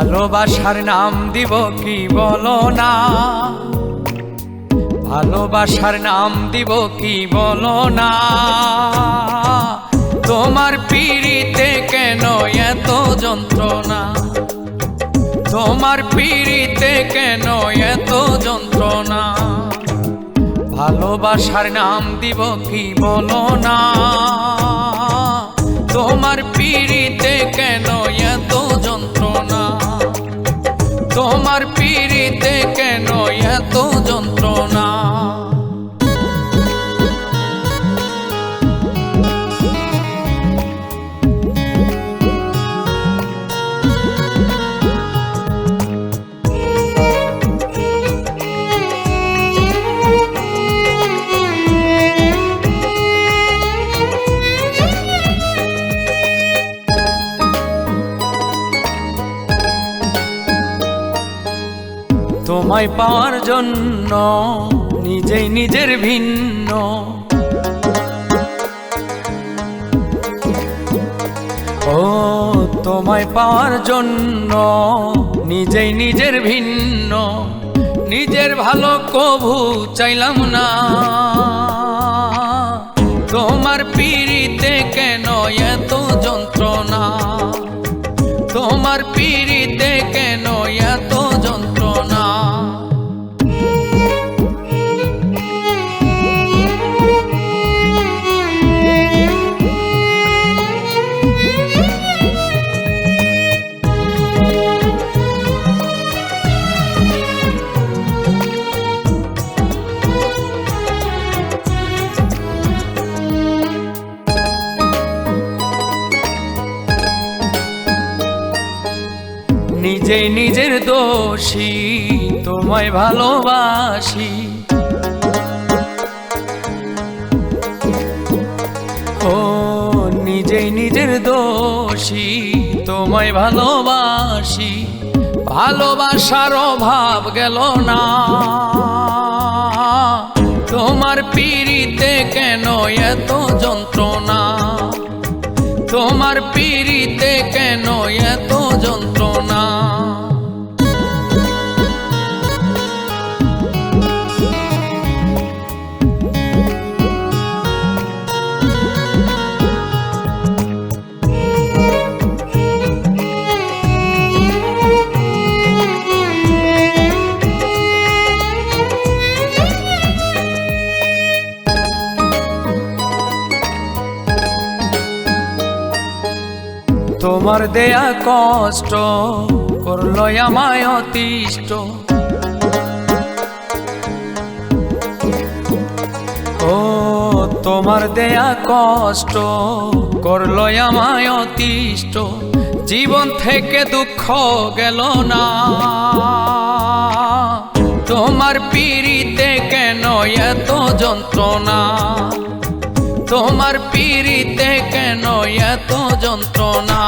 ভালোবাসার নাম দিব কি বলো না? ভালোবাসার নাম দিব কি বলো না? তোমার পিড়িতে কেন এত যন্ত্রণা? তোমার পিড়িতে কেন এত যন্ত্রণা? ভালোবাসার নাম দিব কি বলো না? তোমার পিড়িতে কেন তোমায় পাওয়ার জন্য নিজেই নিজের ভিন্ন। ও, তোমায় পাওয়ার জন্য নিজেই নিজের ভিন্ন। নিজের ভালো কভু চাইলাম না। নিজেই নিজের দোষী, তোমায় ভালোবাসি। ও নিজেই নিজের দোষী, তোমায় ভালোবাসি। ভালোবাসার অভাব গেল না। তোমার পিড়িতে কেন এত যন্ত্রণা? তোমার পিড়িতে কেন এত যন্ত্রণা? তোমার দেয়া কষ্ট করল আমায় অতিষ্ঠ। ও, তোমার দেয়া কষ্ট করল আমায় অতিষ্ঠ। জীবন থেকে দুঃখ গেল না। তোমার পিড়িতে কেন এত যন্ত্রণা? তোমার পিড়িতে কেন এত যন্ত্রণা?